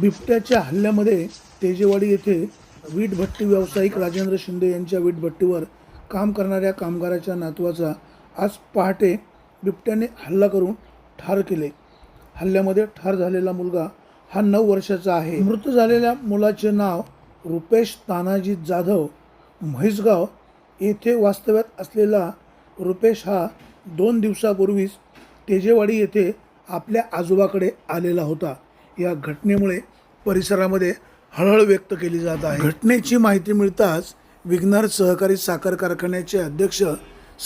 बिबट्याच्या हल्ल्यामध्ये तेजेवाडी येथे वीटभट्टी व्यावसायिक राजेंद्र शिंदे यांच्या वीटभट्टीवर काम करणाऱ्या कामगाराच्या नातवाचा आज पहाटे बिबट्याने हल्ला करून ठार केले. हल्ल्यामध्ये ठार झालेला मुलगा हा नऊ वर्षाचा आहे. मृत झालेल्या मुलाचे नाव रुपेश तानाजी जाधव म्हैसगाव येथे वास्तव्यात असलेला रुपेश हा दोन दिवसापूर्वीच तेजेवाडी येथे आपल्या आजोबाकडे आलेला होता. या घटनेमुळे परिसरामध्ये हळहळ व्यक्त केली जात आहे. घटनेची माहिती मिळताच विघ्नार सहकारी साखर कारखान्याचे अध्यक्ष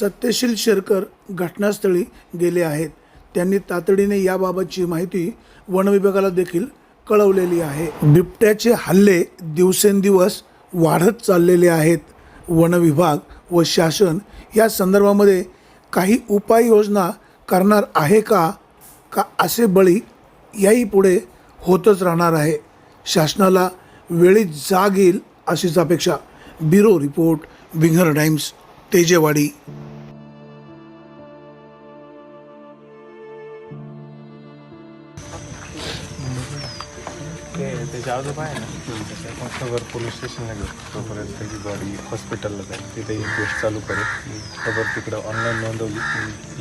सत्यशील शेरकर घटनास्थळी गेले आहेत. त्यांनी तातडीने याबाबतची माहिती वनविभागाला देखील कळवलेली आहे. बिबट्याचे हल्ले दिवसेंदिवस वाढत चाललेले आहेत. वनविभाग व शासन या संदर्भामध्ये काही उपाययोजना करणार आहे का? का असे बळी याही पुढे होतच राहणार आहे. शासनाला वेळीत जाग येईल अशीच अपेक्षा. Bureau report winger times तेजेवाडी. ते त्याच्या आजोबा आहे ना. त्याच्या खबर पोलीस स्टेशनला घेऊ. तोपर्यंत त्याची बॉडी हॉस्पिटलला जाईल. तिथे इन्क्वेस्ट चालू करेल खबर तिकडं ऑनलाईन नोंदवली.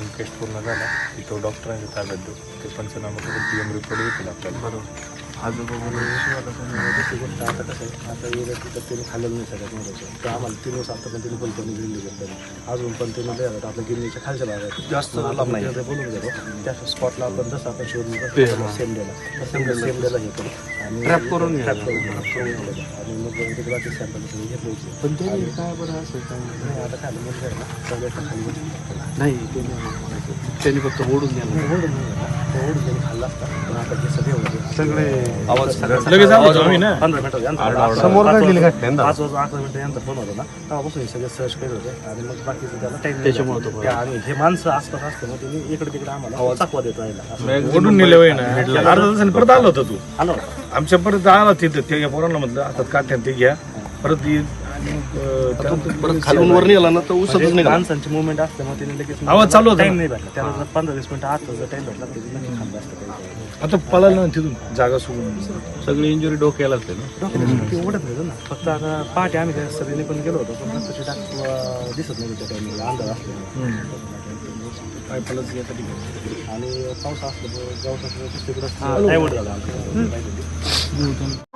इन्क्वेस्ट पूर्ण झाला. की तो डॉक्टरांच्या ताब्यात देऊ. ते पंचनामा करून पी एम रिपोर्ट येतील आपल्याला. बरोबर. आजोबा गोष्ट आता कसं आहे? आता वेगळं तिथं त्यांनी खाल्लेलं नाही सगळ्यात महत्वाचं तर आम्हाला तीन वर्ष आता पण कल्पनी दिली त्यांनी अजून पण लय आता आपल्या गिरणीच्या खालच्या भागात जास्त नाही. बोलून गेलो. त्या स्पॉटला आपण जसं आपण शोधून सेम डेला तसं सेम डेला हे करू आणि ट्रॅप करून. आणि मग तिकडे बाकी सॅम्पल सगळे घेतले होते. पण ते काय बरं असं आता खाली म्हणजे ना सगळ्यात खाली. नाही. ते त्यांनी फक्त ओढून द्या ओढून नाही गेला. तो ओढून त्यांनी खाल्ला असता. पण आता हे सगळे होते. सगळे आवाज लगेच आलो आम्ही ना. पंधरा मिनिटं यांचा समोर पाच काय? केली वाजता- घटना? पाच वाजता अकरा मिनिटं यांचा फोन होता ना. तेव्हापासून हे सगळे सर्च करत होते. आणि मग बाकीचं त्याला त्याच्यामुळे आणि हे माणसं आसपास असतं मग त्यांनी इकडे तिकडे आम्हाला चाकवा देत राहिला. असं. ओढून नेले वय ना अर्धा तासाने परत आलं होतं तू. आलो आमच्या परत आला तिथं. ते पोरांना म्हटलं हातात काठ्यात ते घ्या. परत त्यानंतर खालून वर निघाला ना तर म्हणजे माणसांची मुवमेंट असते मग त्यांनी लगेच आवाज चालू होता. टाइम नाही भेटला. त्याला जर पंधरा वीस मिनिटं आत जर टाइम भेटला तरी नक्की असतं आता पळालं ना तिथून. जागा सोडून. सगळी इंजुरी डोक्याला असते ना ओढत नाही ना. फक्त आता पहाटे आम्ही त्या सगळ्यांनी पण गेलो होतो पण डाग अं, दिसत नाही त्या टाइमिंगला अंधार असतो. पायपालाच येतं आणि पाऊस असल्यामुळे गावचा तिकडं डायव्हर्ट झाला. आमच्या